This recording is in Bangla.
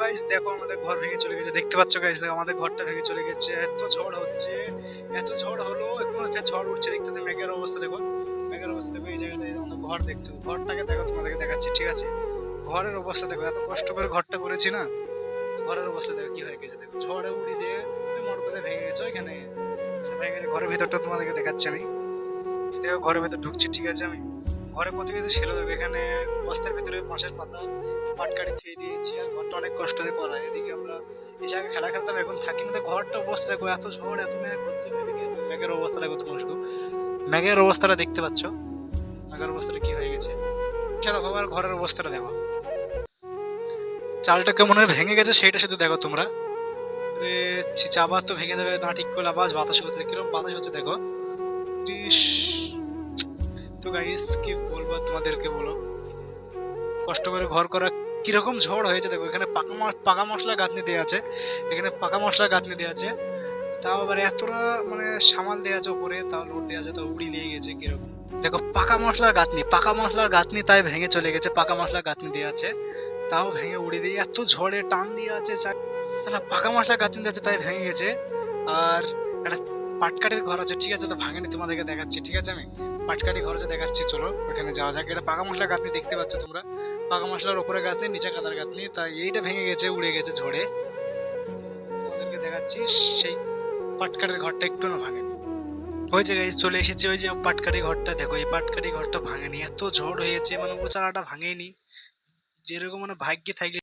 গাইস দেখো আমাদের ঘর ভেঙে চলে গেছে। দেখতে পাচ্ছ গাইস দেখো আমাদের ঘরটা ভেঙে চলে গেছে। এত ঝড় হচ্ছে এত ঝড় হলো এখন একটা ঝড় উঠছে দেখতেছে মেঘের অবস্থা দেখো। মেঘের অবস্থা দেখো এই জায়গাটা এই আমাদের ঘর দেখছ। ঘরটাকে দেখো তোমাদেরকে দেখাচ্ছি ঠিক আছে? ঘরের অবস্থা দেখো এত কষ্ট করে ঘরটা করেছি না? ঘরের অবস্থা দেখো কি হয়ে গেছে? দেখো ঝড়ে উড়ি দিয়ে কাছে ভেঙে গেছে ওইখানে আচ্ছা, ভেঙে গেছে ঘরের ভিতরটা তোমাদেরকে দেখাচ্ছি আমি। দেখো ঘরের ভিতর ঢুকছি ঠিক আছে আমি? ঘরে কত কিছু ছিল এখানে বস্তার ভিতরে বাঁশের পাতা পাটকাঠি খেয়ে দিয়েছি আর ঘরটা অনেক কষ্ট দিয়ে করা। এদিকে আমরা এই জায়গায় খেলা খেলতাম, এখন থাকি না। ঘরটা অবস্থা দেখো, এত ঝড় এত মেঘ হচ্ছে। এদিকে মেঘের অবস্থা দেখো তোমরা শুধু। মেঘের অবস্থাটা দেখতে পাচ্ছ। মেঘের অবস্থাটা কি হয়ে গেছে? সেরকম আর ঘরের অবস্থাটা দেখো। চালটা কেমন হয়ে ভেঙে গেছে সেটা শুধু দেখো তোমরা। আবার তো ভেঙে দেবে না ঠিক করলে আবার বাতাস হচ্ছে। কীরকম বাতাস হচ্ছে দেখো। তো গাইস কি বলব তোমাদেরকে বলো? কষ্ট করে ঘর করা কীরকম ঝড় হয়েছে দেখো, এখানে পাকা পাকা মশলা গাঁথনি দেওয়া আছে, এখানে পাকা মশলা গাঁথনি দেওয়া আছে, তাও আবার এতটা মানে সামাল দেওয়া আছে উপরে তাও লোড দেওয়া আছে, তাও উড়ি লেগে গেছে কীরকম। দেখো, পাকা মশলার গাঁথনি, পাকা মশলার গাঁথনি তাই ভেঙে চলে গেছে, পাকা মশলার গাঁথনি দেওয়া আছে, তাও ভেঙে উড়ে দিয়ে এত ঝড়ে টান দিয়ে আছে পাকা মশলা গাঁথনি আছে তাই ভেঙে গেছে, আর একটা পাটকাঠের ঘর আছে, ঠিক আছে? তো ভাঙেনি, তোমাদেরকে দেখাচ্ছি, ঠিক আছে আমি? পাটকাঠি ঘর আছে দেখাচ্ছি, চলো ওখানে যাওয়া যাক। এটা পাকা মশলা গাঁথনি দেখতে পাচ্ছ তোমরা? পাকা মশলার উপরে গাঁথনি, নিচে কাদার গাঁথনি, তাই এইটা ভেঙে গেছে, উড়ে গেছে ঝড়ে। তোমাদেরকে দেখাচ্ছি, সেই পাটকাঠের ঘরটা একটু না ভাঙেনি। ওই জায়গায় চলে এসেছে, ওই যে পাটকাঠি ঘরটা, দেখো, এই পাটকাঠি ঘরটা ভাঙেনি। এত ঝড় হয়েছে মানে ও চালাটা ভাঙেনি। যেরকম মানে ভাগ্যে থাকলে